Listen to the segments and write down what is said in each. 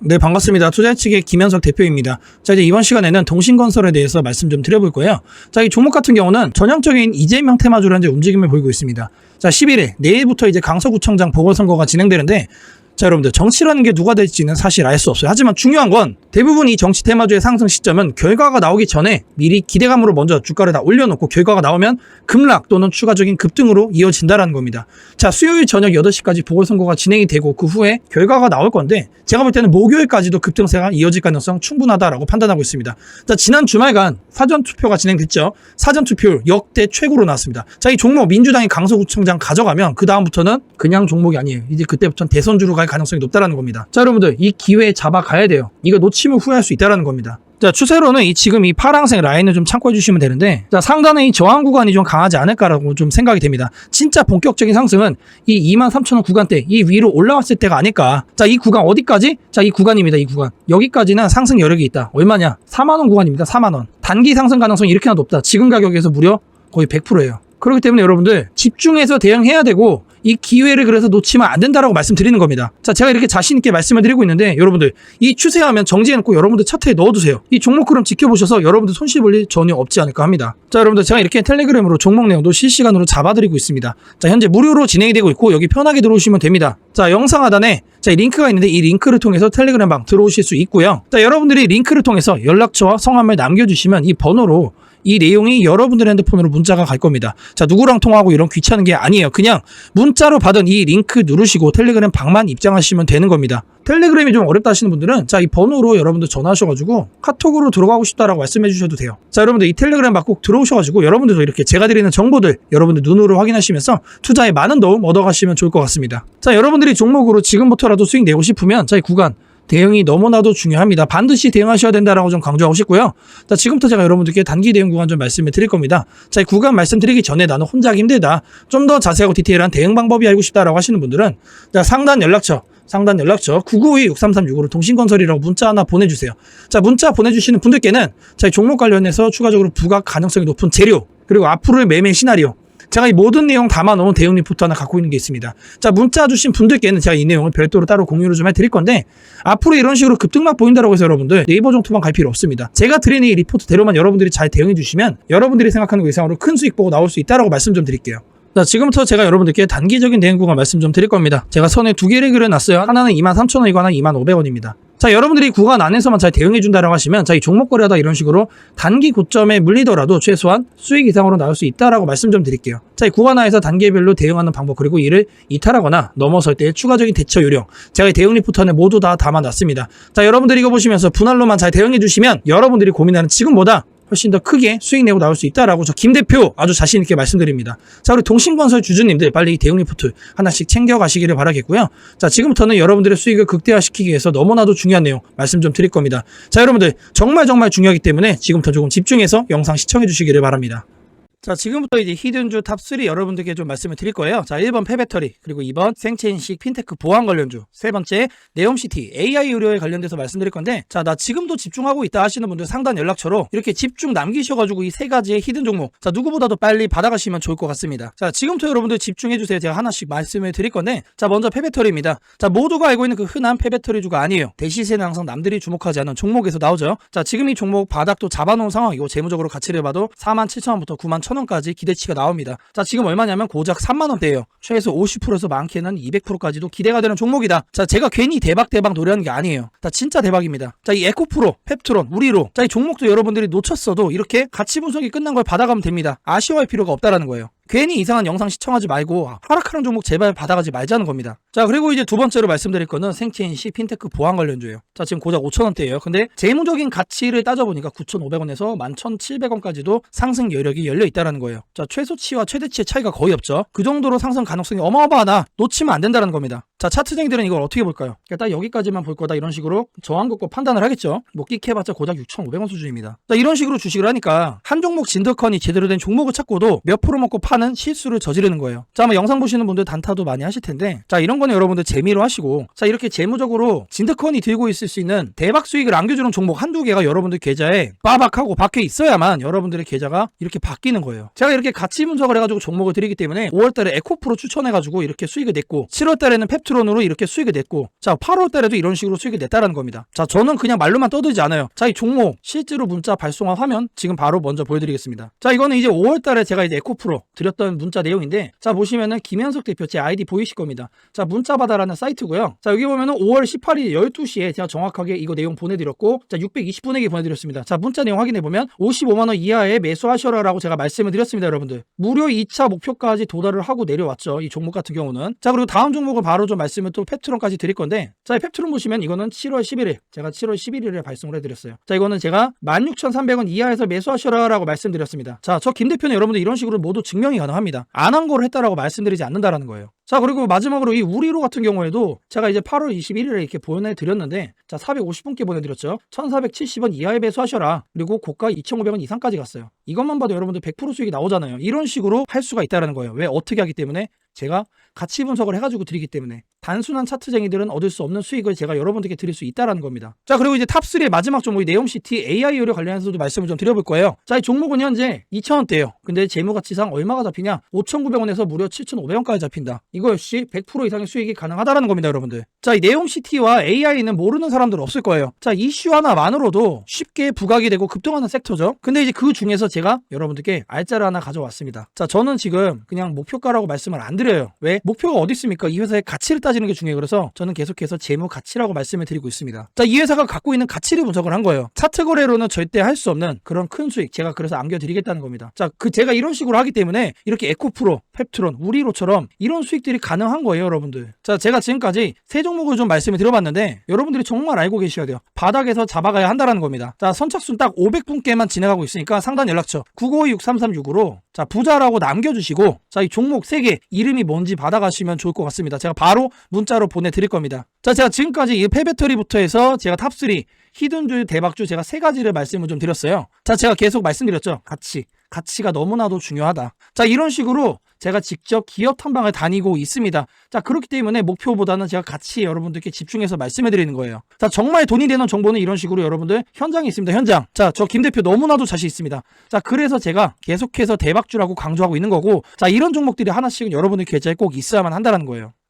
네, 반갑습니다. 투자 측의 김현석 대표입니다. 자, 이제 이번 시간에는 동신건설에 대해서 말씀 좀 드려볼 거예요. 자, 이 종목 같은 경우는 전형적인 이재명 테마주로 현재 움직임을 보이고 있습니다. 자, 11일, 내일부터 이제 강서구청장 보궐선거가 진행되는데, 자, 여러분들, 정치라는 게 누가 될지는 사실 알 수 없어요. 하지만 중요한 건 대부분 이 정치 테마주의 상승 시점은 결과가 나오기 전에 미리 기대감으로 먼저 주가를 다 올려놓고 결과가 나오면 급락 또는 추가적인 급등으로 이어진다라는 겁니다. 자, 수요일 저녁 8시까지 보궐선거가 진행이 되고 그 후에 결과가 나올 건데 제가 볼 때는 목요일까지도 급등세가 이어질 가능성 충분하다라고 판단하고 있습니다. 자, 지난 주말간 사전 투표가 진행됐죠. 사전 투표율 역대 최고로 나왔습니다. 자, 이 종목 민주당이 강서구청장 가져가면 그 다음부터는 그냥 종목이 아니에요. 이제 그때부터는 대선주로 갈 가능성이 높다라는 겁니다. 자, 여러분들 이 기회에 잡아가야 돼요. 이거 놓치면 후회할 수 있다라는 겁니다. 자, 추세로는 이 지금 이 파랑색 라인을 좀 참고해 주시면 되는데, 자, 상단에 이 저항 구간이 좀 강하지 않을까라고 좀 생각이 됩니다. 진짜 본격적인 상승은 이 23,000원 구간대, 이 위로 올라왔을 때가 아닐까. 자, 이 구간 어디까지? 자, 이 구간입니다, 이 구간. 여기까지는 상승 여력이 있다. 얼마냐? 4만원 구간입니다, 4만원. 단기 상승 가능성이 이렇게나 높다. 지금 가격에서 무려 거의 100%예요. 그렇기 때문에 여러분들 집중해서 대응해야 되고 이 기회를 그래서 놓치면 안 된다라고 말씀드리는 겁니다. 자, 제가 이렇게 자신 있게 말씀을 드리고 있는데 여러분들 이 추세하면 정지해놓고 여러분들 차트에 넣어두세요. 이 종목 흐름 지켜보셔서 여러분들 손실 볼 일 전혀 없지 않을까 합니다. 자, 여러분들 제가 이렇게 텔레그램으로 종목 내용도 실시간으로 잡아드리고 있습니다. 자, 현재 무료로 진행이 되고 있고 여기 편하게 들어오시면 됩니다. 자, 영상 하단에 자, 이 링크가 있는데 이 링크를 통해서 텔레그램 방 들어오실 수 있고요. 자, 여러분들이 링크를 통해서 연락처와 성함을 남겨주시면 이 번호로 이 내용이 여러분들 핸드폰으로 문자가 갈 겁니다. 자, 누구랑 통화하고 이런 귀찮은 게 아니에요. 그냥 문자로 받은 이 링크 누르시고 텔레그램 방만 입장하시면 되는 겁니다. 텔레그램이 좀 어렵다 하시는 분들은 자, 이 번호로 여러분들 전화하셔가지고 카톡으로 들어가고 싶다라고 말씀해 주셔도 돼요. 자, 여러분들 이 텔레그램 방꼭 들어오셔가지고 여러분들도 이렇게 제가 드리는 정보들 여러분들 눈으로 확인하시면서 투자에 많은 도움 얻어가시면 좋을 것 같습니다. 자, 여러분들이 종목으로 지금부터라도 수익 내고 싶으면 자, 이 구간 대응이 너무나도 중요합니다. 반드시 대응하셔야 된다라고 좀 강조하고 싶고요. 자, 지금부터 제가 여러분들께 단기 대응 구간 좀 말씀을 드릴 겁니다. 자, 이 구간 말씀드리기 전에 나는 혼자 하기 힘들다. 좀 더 자세하고 디테일한 대응 방법이 알고 싶다라고 하시는 분들은 자, 상단 연락처 상단 연락처 9952-6336으로 동신건설이라고 문자 하나 보내주세요. 자, 문자 보내주시는 분들께는 자, 이 종목 관련해서 추가적으로 부각 가능성이 높은 재료 그리고 앞으로의 매매 시나리오 제가 이 모든 내용 담아놓은 대응 리포트 하나 갖고 있는 게 있습니다. 자, 문자 주신 분들께는 제가 이 내용을 별도로 따로 공유를 좀 해드릴 건데, 앞으로 이런 식으로 급등막 보인다라고 해서 여러분들 네이버 정토만 갈 필요 없습니다. 제가 드리는 이 리포트대로만 여러분들이 잘 대응해 주시면 여러분들이 생각하는 것 이상으로 큰 수익 보고 나올 수 있다라고 말씀 좀 드릴게요. 자, 지금부터 제가 여러분들께 단기적인 대응 구간 말씀 좀 드릴 겁니다. 제가 선에 두 개를 그려놨어요. 하나는 23,000원이고 하나 25,500원입니다. 자, 여러분들이 구간 안에서만 잘 대응해준다라고 하시면, 자, 이 종목 거래하다 이런 식으로 단기 고점에 물리더라도 최소한 수익 이상으로 나올 수 있다라고 말씀 좀 드릴게요. 자, 이 구간 하에서 단계별로 대응하는 방법, 그리고 이를 이탈하거나 넘어설 때의 추가적인 대처 요령, 제가 이 대응 리포트 안에 모두 다 담아놨습니다. 자, 여러분들이 이거 보시면서 분할로만 잘 대응해주시면, 여러분들이 고민하는 지금보다 훨씬 더 크게 수익 내고 나올 수 있다라고 저 김 대표 아주 자신 있게 말씀드립니다. 자, 우리 동신건설 주주님들 빨리 이 대응 리포트 하나씩 챙겨 가시기를 바라겠고요. 자, 지금부터는 여러분들의 수익을 극대화시키기 위해서 너무나도 중요한 내용 말씀 좀 드릴 겁니다. 자, 여러분들 정말 정말 중요하기 때문에 지금부터 조금 집중해서 영상 시청해 주시기를 바랍니다. 자, 지금부터 이제 히든주 탑3 여러분들께 좀 말씀을 드릴 거예요. 자, 1번 폐배터리, 그리고 2번 생체인식 핀테크 보안 관련주, 세 번째 네옴시티 AI 의료에 관련돼서 말씀드릴 건데, 자, 나 지금도 집중하고 있다 하시는 분들 상단 연락처로 이렇게 집중 남기셔가지고 이 세 가지의 히든 종목, 자, 누구보다도 빨리 받아가시면 좋을 것 같습니다. 자, 지금부터 여러분들 집중해주세요. 제가 하나씩 말씀을 드릴 건데, 자, 먼저 폐배터리입니다. 자, 모두가 알고 있는 그 흔한 폐배터리주가 아니에요. 대시세는 항상 남들이 주목하지 않은 종목에서 나오죠. 자, 지금 이 종목 바닥도 잡아놓은 상황이고, 재무적으로 가치를 봐도 47,000원부터 91,000원까지 기대치가 나옵니다. 자, 지금 얼마냐면 고작 3만원대예요. 최소 50%에서 많게는 200%까지도 기대가 되는 종목이다. 자, 제가 괜히 대박 대박 노래하는 게 아니에요. 자, 진짜 대박입니다. 자, 이 에코프로, 펩트론, 우리로. 자, 이 종목도 여러분들이 놓쳤어도 이렇게 가치 분석이 끝난 걸 받아가면 됩니다. 아쉬워할 필요가 없다라는 거예요. 괜히 이상한 영상 시청하지 말고 하락하는 종목 제발 받아가지 말자는 겁니다. 자 그리고 이제 두 번째로 말씀드릴 거는 생체인시 핀테크 보안 관련주예요. 자 지금 고작 5천원대예요. 근데 재무적인 가치를 따져보니까 9,500원에서 11,700원까지도 상승 여력이 열려 있다는 거예요. 자 최소치와 최대치의 차이가 거의 없죠. 그 정도로 상승 가능성이 어마어마하다. 놓치면 안 된다는 겁니다. 자 차트쟁이들은 이걸 어떻게 볼까요? 그러니까 딱 여기까지만 볼 거다 이런 식으로 저항 긋고 판단을 하겠죠. 뭐 끽해봤자 고작 6,500원 수준입니다. 자 이런 식으로 주식을 하니까 한 종목 진더컨이 제대로 된 종목을 찾고도 몇 프로 먹고 파는 실수를 저지르는 거예요. 자 아마 영상 보시는 분들 단타도 많이 하실 텐데 자 이런 거는 여러분들 재미로 하시고 자 이렇게 재무적으로 진더컨이 들고 있을 수 있는 대박 수익을 안겨주는 종목 한두 개가 여러분들 계좌에 빠박하고 밖에 있어야만 여러분들의 계좌가 이렇게 바뀌는 거예요. 제가 이렇게 가치 분석을 해가지고 종목을 드리기 때문에 5월달에 에코프로 추천해가지고 이렇게 수익을 냈고 7월달에는 펩 펩트론으로 이렇게 수익을 냈고 자 8월 달에도 이런 식으로 수익을 냈다라는 겁니다. 자 저는 그냥 말로만 떠들지 않아요. 자 이 종목 실제로 문자 발송한 화면 지금 바로 먼저 보여드리겠습니다. 자 이거는 이제 5월 달에 제가 이제 에코프로 드렸던 문자 내용인데 자 보시면은 김현석 대표 제 아이디 보이실 겁니다. 자 문자바다라는 사이트고요. 자 여기 보면은 5월 18일 12시에 제가 정확하게 이거 내용 보내드렸고 자 620분에게 보내드렸습니다. 자 문자 내용 확인해 보면 55만 원 이하에 매수하셔라라고 제가 말씀을 드렸습니다, 여러분들. 무료 2차 목표까지 도달을 하고 내려왔죠. 이 종목 같은 경우는. 자 그리고 다음 종목을 바로 좀 말씀을 또 펩트론까지 드릴 건데 자이 펩트론 보시면 이거는 7월 11일 제가 7월 11일에 발송을 해드렸어요. 자 이거는 제가 16,300원 이하에서 매수하셔라라고 말씀드렸습니다. 자 저 김 대표는 여러분들 이런 식으로 모두 증명이 가능합니다. 안 한 거를 했다라고 말씀드리지 않는다라는 거예요. 자 그리고 마지막으로 이 우리로 같은 경우에도 제가 이제 8월 21일에 이렇게 보내 드렸는데 자 450분께 보내드렸죠 1470원 이하에 배수하셔라 그리고 고가 2500원 이상까지 갔어요 이것만 봐도 여러분들 100% 수익이 나오잖아요 이런 식으로 할 수가 있다는 거예요 왜 어떻게 하기 때문에 제가 가치 분석을 해가지고 드리기 때문에 단순한 차트쟁이들은 얻을 수 없는 수익을 제가 여러분들께 드릴 수 있다는 겁니다. 자 그리고 이제 탑3의 마지막 종목이 네옴시티 AI 의료 관련해서도 말씀을 좀 드려볼 거예요. 자 이 종목은 현재 2,000원대예요. 근데 재무가치상 얼마가 잡히냐? 5,900원에서 무려 7,500원까지 잡힌다. 이거 역시 100% 이상의 수익이 가능하다는 겁니다, 여러분들. 자이 네옴시티와 AI는 모르는 사람들 없을 거예요. 자 이슈 하나만으로도 쉽게 부각이 되고 급등하는 섹터죠. 근데 이제 그 중에서 제가 여러분들께 알짜를 하나 가져왔습니다. 자 저는 지금 그냥 목표가라고 말씀을 안 드려요. 왜? 목표가 어디 있습니까? 이 회사의 가치를 따지는 게 중요해요. 그래서 저는 계속해서 재무 가치라고 말씀을 드리고 있습니다. 자, 이 회사가 갖고 있는 가치를 분석을 한 거예요. 차트 거래로는 절대 할 수 없는 그런 큰 수익 제가 그래서 안겨드리겠다는 겁니다. 자, 그 제가 이런 식으로 하기 때문에 이렇게 에코프로, 펩트론, 우리로처럼 이런 수익 들이 가능한 거예요, 여러분들. 자, 제가 지금까지 세 종목을 좀 말씀을 드려봤는데 여러분들이 정말 알고 계셔야 돼요. 바닥에서 잡아가야 한다는 겁니다. 자, 선착순 딱 500분께만 진행하고 있으니까 상단 연락처 952-6336으로 자, 부자라고 남겨주시고 자, 이 종목 3개 이름이 뭔지 받아가시면 좋을 것 같습니다. 제가 바로 문자로 보내드릴 겁니다. 자, 제가 지금까지 이 폐배터리부터 해서 제가 탑3 히든주, 대박주 제가 세 가지를 말씀을 좀 드렸어요. 자, 제가 계속 말씀드렸죠. 가치. 가치가 너무나도 중요하다. 자, 이런 식으로 제가 직접 기업 탐방을 다니고 있습니다. 자, 그렇기 때문에 목표보다는 제가 같이 여러분들께 집중해서 말씀해 드리는 거예요. 자, 정말 돈이 되는 정보는 이런 식으로 여러분들 현장에 있습니다. 현장. 자, 저 김 대표 너무나도 자신 있습니다. 자, 그래서 제가 계속해서 대박주라고 강조하고 있는 거고, 자, 이런 종목들이 하나씩은 여러분들 계좌에 꼭 있어야만 한다는 거예요.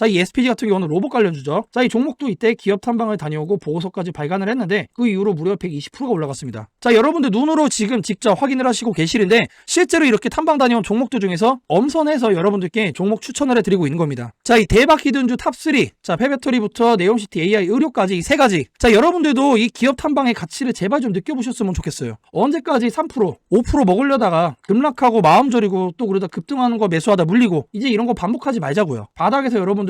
자, 이 SPG 같은 경우는 로봇 관련 주죠. 자, 이 종목도 이때 기업 탐방을 다녀오고 보고서까지 발간을 했는데 그 이후로 무려 120%가 올라갔습니다. 자, 여러분들 눈으로 지금 직접 확인을 하시고 계시는데 실제로 이렇게 탐방 다녀온 종목들 중에서 엄선해서 여러분들께 종목 추천을 해드리고 있는 겁니다. 자, 이 대박 히든주 탑3, 자, 페배터리부터 네옴시티 AI 의료까지 이 세 가지. 자, 여러분들도 이 기업 탐방의 가치를 제발 좀 느껴보셨으면 좋겠어요. 언제까지 3%, 5% 먹으려다가 급락하고 마음 저리고 또 그러다 급등하는 거 매수하다 물리고 이제 이런 거 반복하지 말자고요. 바닥에서 여러분들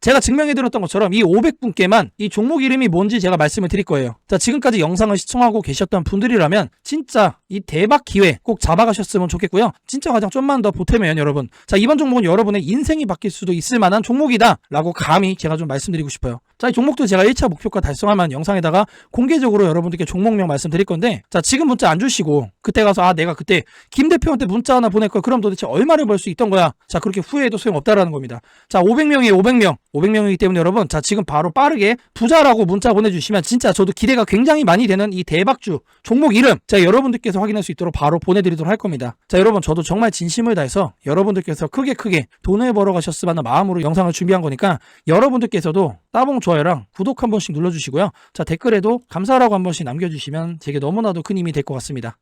제가 증명해드렸던 것처럼 이 500분께만 이 종목 이름이 뭔지 제가 말씀을 드릴 거예요. 자, 지금까지 영상을 시청하고 계셨던 분들이라면 진짜 이 대박 기회 꼭 잡아가셨으면 좋겠고요. 진짜 가장 좀만 더 보태면 여러분. 자, 이번 종목은 여러분의 인생이 바뀔 수도 있을 만한 종목이다. 라고 감히 제가 좀 말씀드리고 싶어요. 자, 이 종목도 제가 1차 목표가 만한 영상에다가 공개적으로 여러분들께 종목명 말씀드릴 건데, 자, 지금 문자 안 주시고, 그때 가서, 아, 내가 그때 김 대표한테 문자 하나 보낼 걸, 그럼 도대체 얼마를 벌 수 있던 거야? 자, 그렇게 후회해도 소용없다라는 겁니다. 자, 500명이에요, 500명. 500명이기 때문에 여러분, 자, 지금 바로 빠르게 부자라고 문자 보내주시면 진짜 저도 기대가 굉장히 많이 되는 이 대박주 종목 이름, 자, 여러분들께서 확인할 수 있도록 바로 보내드리도록 할 겁니다. 자, 여러분, 저도 정말 진심을 다해서 여러분들께서 크게 크게 돈을 벌어 가셨으면 하는 마음으로 영상을 준비한 거니까 여러분들께서도 따봉 좋 아요랑 구독 한 번씩 눌러주시고요. 자, 댓글에도 감사하라고 한 번씩 남겨주시면 제게 너무나도 큰 힘이 될 것 같습니다.